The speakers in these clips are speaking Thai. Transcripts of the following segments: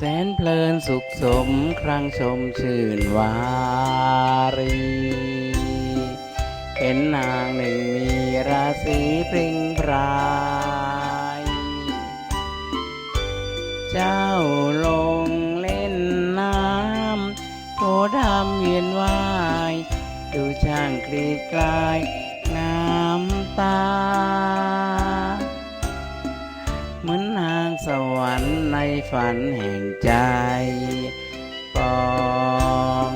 แสนเพลินสุขสมครั้งชมชื่นวารี เห็นนางหนึ่งมีราศีพริ้งพราย เจ้าลงเล่นน้ำโถดำเวียนว่าย ดูช่างกรีดกลายงามตา ฝันแห่งใจ ปอง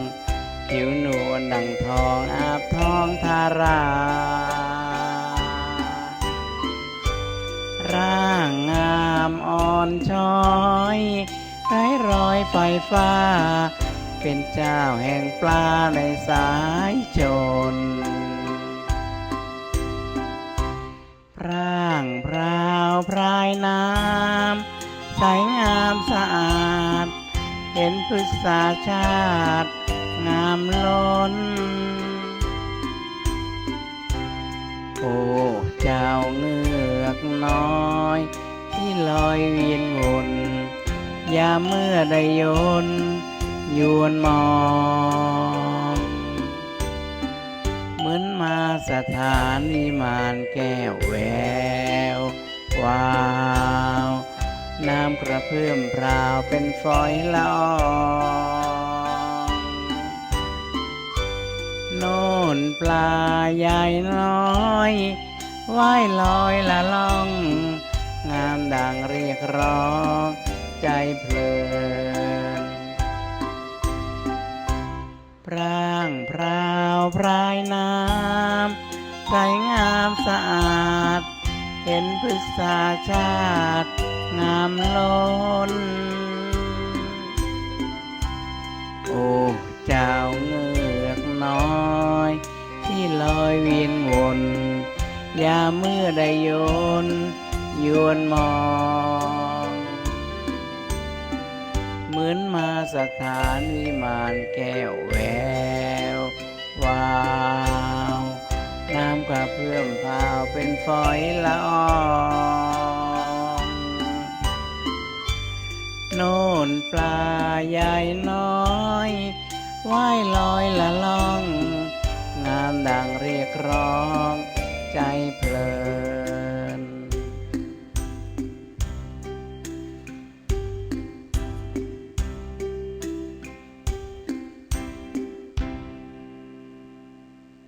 ผิวนวลดังทองอาบทองทารา ร่างงามอ่อนช้อยไร้รอยไฟฟ้า เป็นเจ้าแห่งปลาในสายชน ใสงามสะอาด เห็นพฤกษาชาติ งามล้น โอ้เจ้าเงือกน้อย ที่ลอยเวียนวนยามเมื่อได้ยนยวนมอง เหมือนมาสถานนิมานแก้วแวววาำกระเพื่อมพราวเป็นฝอยลองโน่นปลาใหญ่น้อยว่ายลอยละล่อง งามดังเรียกร้องใจเพลินพร่างพราวพรายน้ำใสงามสะอาด เห็นพฤกษาชาติ งามล้น โอ้เจ้าเงือกน้อย ที่ลอยเวียนวนยาเมื่อได้โยนยวนมอง เหมือนมาสถานวิมานแก้วแวววาวน้ำกระเพื่อมพราวเป็นฝอยละออง น่นปลาใหญ่น้อยว่ายลอยละล่อง งามดังเรียกร้อง ใจเพลิ